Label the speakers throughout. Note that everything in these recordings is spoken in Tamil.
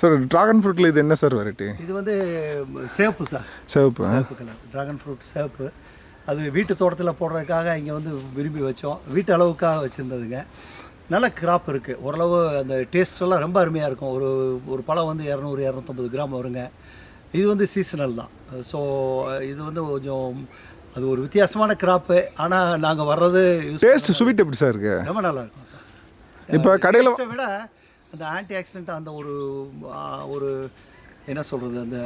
Speaker 1: சார் ட்ராகன் ஃப்ரூட்டில் இது என்ன சார் வெரைட்டி
Speaker 2: இது வந்து சேப்பு சார் சேப்பு கலர் ட்ராகன் ஃப்ரூட் சேப்பு அது வீட்டு தோட்டத்தில் போடுறதுக்காக இங்கே வந்து விரும்பி வச்சோம். வீட்டு அளவுக்காக வச்சுருந்ததுங்க. நல்ல கிராப் இருக்குது ஓரளவு அந்த டேஸ்டெல்லாம் ரொம்ப அருமையாக இருக்கும். ஒரு ஒரு பழம் வந்து இரநூறு இரநூத்தம்பது கிராம் வருங்க. இது வந்து சீசனல் தான். ஸோ இது வந்து கொஞ்சம் அது ஒரு வித்தியாசமான கிராப்பு ஆனால் நாங்கள் வர்றது
Speaker 1: டேஸ்ட் ஸ்வீட் எப்படி சார் இருக்கு?
Speaker 2: ரொம்ப நல்லா இருக்கும் சார்
Speaker 1: இப்போ கடையில்
Speaker 2: விட அந்த ஆன்டி ஆக்சிடென்ட் அந்த ஒரு ஒரு என்ன சொல்கிறது அந்த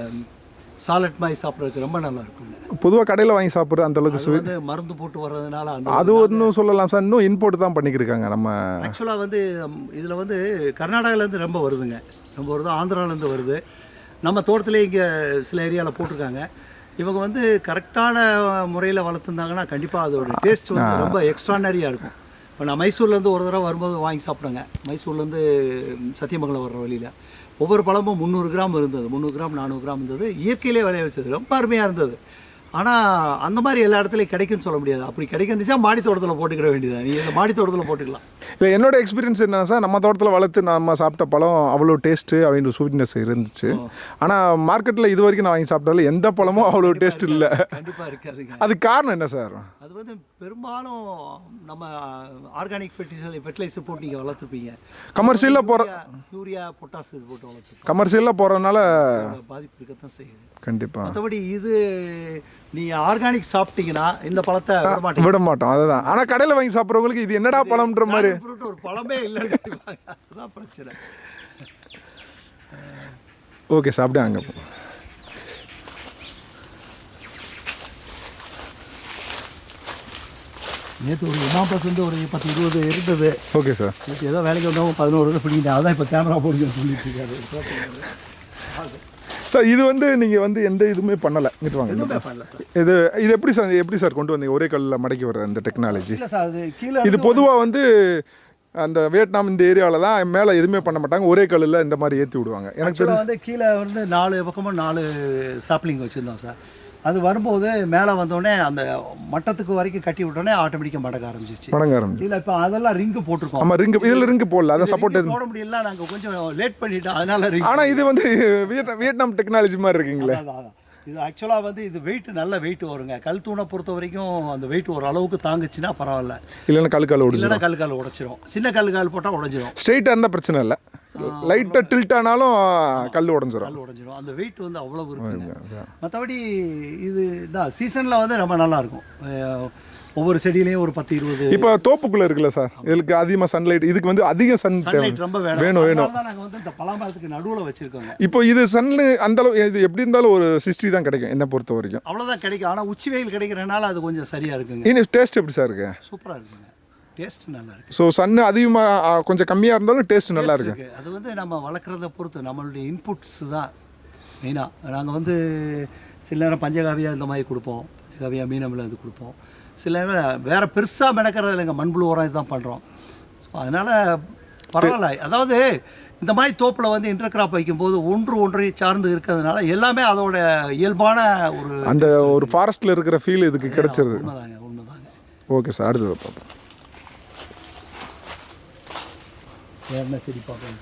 Speaker 2: சாலட் மாதிரி சாப்பிட்றதுக்கு ரொம்ப நல்லா இருக்குங்க
Speaker 1: பொதுவாக கடையில் வாங்கி சாப்பிட்றது அந்த அளவுக்கு
Speaker 2: வந்து மருந்து போட்டு வர்றதுனால அந்த
Speaker 1: அது ஒன்றும் சொல்லலாம் சார். இன்னும் இன்போர்ட் தான் பண்ணிக்கிருக்காங்க நம்ம.
Speaker 2: ஆக்சுவலாக வந்து இதில் வந்து கர்நாடகாலேருந்து ரொம்ப வருதுங்க. ரொம்ப வருது ஆந்திராலேருந்து வருது. நம்ம தோட்டத்திலே இங்கே சில ஏரியாவில் போட்டிருக்காங்க. இவங்க வந்து கரெக்டான முறையில் வளர்த்துருந்தாங்கன்னா கண்டிப்பாக அதோட டேஸ்ட் வந்து ரொம்ப எக்ஸ்ட்ரானரியாக இருக்கும். இப்போ நான் மைசூர்லேருந்து ஒரு தடவை வரும்போது வாங்கி சாப்பிட்டேங்க மைசூர்லேருந்து சத்தியமங்கலம் வர்ற வழியில். ஒவ்வொரு பழமும் முந்நூறு கிராம் இருந்தது. முந்நூறு கிராம் நானூறு கிராம் இருந்தது. இயற்கையிலே விளைய வச்சது ரொம்ப அருமையாக இருந்தது. ஆனால் அந்த மாதிரி எல்லா இடத்துலையும் கிடைக்குன்னு சொல்ல முடியாது. அப்படி கிடைக்குன்னுச்சா மாடி தோட்டத்தில் போட்டுக்கிற வேண்டியது நீ இந்த மாடி தோட்டத்தில் போட்டுக்கலாம்.
Speaker 1: இல்லை என்னோட எக்ஸ்பீரியன்ஸ் என்னன்னா சார் நம்ம தோட்டத்தில் வளர்த்து நம்ம சாப்பிட்ட பழம் அவ்வளோ டேஸ்ட்டு அவங்க ஸ்வீட்னஸ் இருந்துச்சு. ஆனால் மார்க்கெட்டில் இது வரைக்கும் நான் வாங்கி சாப்பிட்டதில் எந்த பழமும் அவ்வளோ டேஸ்ட் இல்லை.
Speaker 2: கண்டிப்பாக இருக்காதுங்க
Speaker 1: அது காரணம் என்ன சார்
Speaker 2: அது வந்து பெரும்பாலும் நம்ம ஆர்கானிக் ஃபெர்டிலைசர் ஃபெர்டிலைசர் போட்டு நீங்கள் வளர்த்துப்பீங்க.
Speaker 1: கமர்ஷியலில் போகிற
Speaker 2: யூரியா பொட்டாஸ் இது போட்டு வளர்த்துப்பீங்க.
Speaker 1: கமர்ஷியலில் போகிறதுனால
Speaker 2: பாதிப்பு இருக்கத்தான் செய்யுது.
Speaker 1: கண்டிப்பாக
Speaker 2: மற்றபடி இது நீங்கள் ஆர்கானிக் சாப்பிட்டீங்கன்னா இந்த பழத்தை விட
Speaker 1: மாட்டோம். அதுதான். ஆனால் கடையில் வாங்கி சாப்பிட்றவங்களுக்கு இது என்னடா பழம்ன்ற மாதிரி.
Speaker 2: ஃப்ரூட் ஒரு பழமே இல்லை அதுதான் பிரச்சனை.
Speaker 1: ஓகே சார் அப்படியே அங்கே. போ
Speaker 2: நேற்று ஒரு இமாம்பஸ் வந்து ஒரு பத்து இருபது இருந்தது.
Speaker 1: ஓகே சார்
Speaker 2: நேற்று ஏதோ வேலைக்கு வந்தவங்க பதினோரு பிடிக்கிட்டேன் அதான் இப்போ கேமரா போட்டு சொல்லிட்டு இருக்காரு.
Speaker 1: சார் இது வந்து நீங்கள் வந்து எந்த இதுவுமே பண்ணலை. இங்கிட்டு வாங்க இது இது எப்படி சார் எப்படி சார் கொண்டு வந்தீங்க? ஒரே கல்லில் மடக்கி வர இந்த டெக்னாலஜி இது பொதுவாக வந்து அந்த வியட்நாம் இந்த ஏரியாவில் தான் மேலே எதுவுமே பண்ண மாட்டாங்க. ஒரே கல்லில் இந்த மாதிரி ஏற்றி விடுவாங்க. எனக்கு
Speaker 2: வந்து கீழே வந்து நாலு பக்கமும் நாலு சாப்ளிங் வச்சுருந்தோம் சார் அது வரும்போது மேலே வந்தோடனே அந்த மட்டத்துக்கு வரைக்கும் கட்டி விட்டோடனே ஆட்டோமேட்டிக்காக மடக்க ஆரம்பிச்சிச்சு
Speaker 1: மடங்க ஆரம்பிச்சு
Speaker 2: இல்லை இப்போ அதெல்லாம் ரிங்கு போட்டிருக்கோம்.
Speaker 1: ஆமாம் ரிங்கு இதில் ரிங்கு போடல அதை சப்போர்ட்
Speaker 2: போட முடியல நாங்கள் கொஞ்சம் லேட் பண்ணிட்டோம் அதனால ரிங்
Speaker 1: ஆனால் இது வந்து வியட்நாம் வியட்நாம் டெக்னாலஜி மாதிரி இருக்கீங்களே.
Speaker 2: இது ஆக்சுவலாக வந்து இது வெயிட் நல்ல வெயிட் வருங்க. கல் தூணை பொறுத்த வரைக்கும் அந்த வெயிட் ஒரு அளவுக்கு தாங்குச்சுன்னா பரவாயில்ல.
Speaker 1: இல்லைன்னா கல் கல் ஓடுச்சு
Speaker 2: இல்லைன்னா கல் கால் உடைச்சிரும். சின்ன கல் கால் போட்டால் உடைஞ்சிரும்.
Speaker 1: ஸ்ட்ரெயிட்டாக இருந்தால் பிரச்சனை இல்லை. லைட்டாக டில்ட் ஆனாலும் கல் உடஞ்சிரும்.
Speaker 2: கல் உடைஞ்சிரும். அந்த வெயிட் வந்து அவ்வளவு இருக்குங்க. மற்றபடி இது தான் சீசனில் வந்து ரொம்ப நல்லா இருக்கும். அஹ் ஒவ்வொரு செடியிலையும் ஒரு பத்து இருபது
Speaker 1: இப்போ தோப்புக்குள்ளே இருக்குல்ல சார்? இதுக்கு அதிகமாக சன்லைட் இதுக்கு வந்து அதிக சன் தேவை.
Speaker 2: ரொம்ப வேணும்.
Speaker 1: வேணும்,
Speaker 2: நாங்கள் வந்து இந்த பலாமரத்துக்கு நடுவில் வச்சுருக்கோங்க.
Speaker 1: இப்போ இது சன்னு அந்த அளவு இது எப்படி இருந்தாலும் ஒரு சிக்ஸ்டி தான் கிடைக்கும் என்னை பொறுத்த வரைக்கும்.
Speaker 2: அவ்வளோதான் கிடைக்கும். ஆனால் உச்சி வெயில் கிடைக்கிறனால அது கொஞ்சம் சரியாக இருக்குங்க.
Speaker 1: இன்னும் டேஸ்ட் எப்படி சார் இருக்கு?
Speaker 2: சூப்பராக இருக்குங்க. டேஸ்ட் நல்லா இருக்கு
Speaker 1: ஸோ சன்னு அதிகமாக கொஞ்சம் கம்மியாக இருந்தாலும் டேஸ்ட் நல்லா இருக்கு
Speaker 2: இருக்கு. அது வந்து நம்ம வளர்க்குறத பொறுத்து நம்மளுடைய இன்புட்ஸ் தான் மெயினாக நாங்கள் வந்து சில நேரம் பஞ்சகாவியா இந்த மாதிரி கொடுப்போம். பஞ்சகாவியா மீனமில் இது கொடுப்போம். சில நேரம் வேறு பெருசாக மெனக்கிறது இல்லைங்க. மண்புழு உரம் இதுதான் பண்ணுறோம் ஸோ அதனால் பரவாயில்ல. அதாவது இந்த மாதிரி தோப்பில் வந்து இன்டர் கிராப் வைக்கும்போது ஒன்று ஒன்றை சார்ந்து இருக்கிறதுனால எல்லாமே அதோட இயல்பான ஒரு
Speaker 1: அந்த ஒரு ஃபாரஸ்ட்டில் இருக்கிற ஃபீல் இதுக்கு கிடைச்சிருது.
Speaker 2: உண்மைதாங்க உண்மைதாங்க.
Speaker 1: ஓகே சார் அடுத்தது பார்ப்போம்.
Speaker 2: வேறு என்ன செடி பார்க்கலாம்